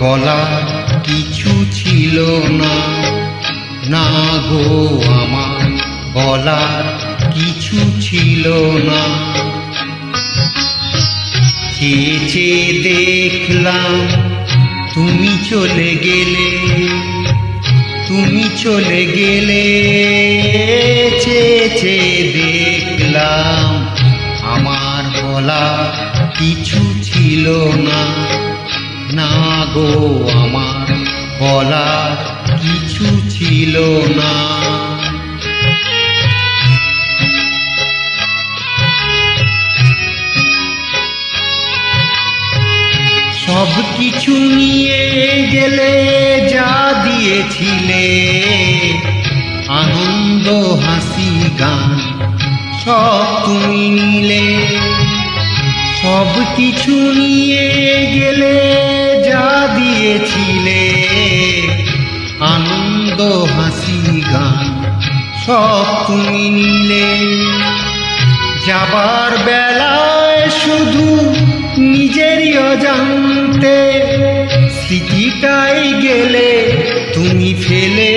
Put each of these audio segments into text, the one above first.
বলার কিছু ছিল না। না গো, আমার বলার কিছু ছিল না। চেয়ে চেয়ে দেখলাম তুমি চলে গেলে, তুমি চলে গেলে। চেয়ে চেয়ে দেখলাম আমার বলা কিছু ছিল না। না গো আমার বলা কিছু ছিল না। সব কিছু নিয়ে গেলে যা দিয়েছিলে, আনন্দ, হাসি, গান, সব তুমি নিলে। সব কিছু নিয়ে গেলে যা দিয়েছিলে। আনন্দ, হাসি, গান, সব তুমি নিলে। যাবার বেলায় শুধু নিজেরই অজান্তে স্মৃতিটাই গেলে তুমি ফেলে,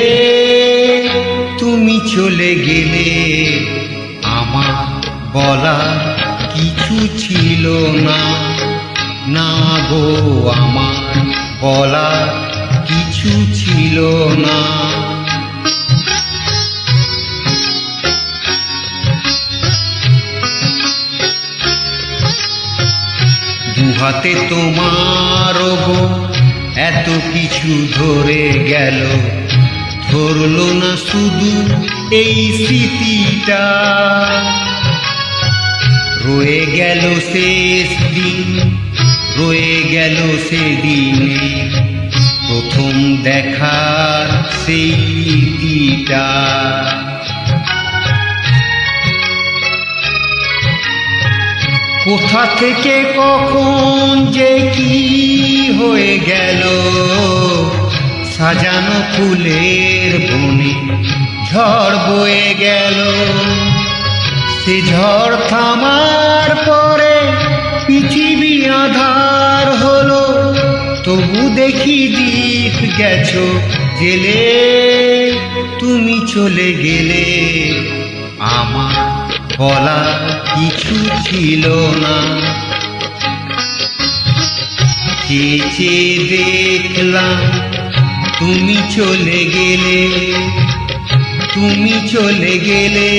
তুমি চলে গেলে। আমার বলার কিছু ছিল না। না গো আমার বলা কিছু ছিল না। দুহাতে তোমার গো এত কিছু ধরে গেল। ধরলো না শুধু এই স্মৃতিটা। শেষ দিন, রয়ে গেল সেদিনে। প্রথম দেখার সেই ইতিটা কোথা থেকে কখন যে কি হয়ে গেল, সাজানো ফুলের বনে ঝড় বয়ে গেল। সে ঝড় থামার পরে দেখি দ্বীপ গেছো জেলে। তুমি চলে গেলে। আমার বলা কিছু ছিল না। চেয়ে দেখলাম তুমি চলে গেলে। তুমি চলে গেলে।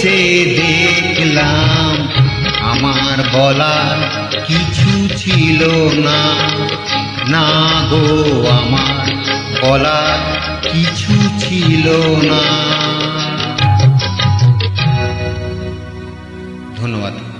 চেয়ে দেখলাম আমার বলা কিছু ছিল না। না গো আমার বলা কিছু ছিল না। ধন্যবাদ।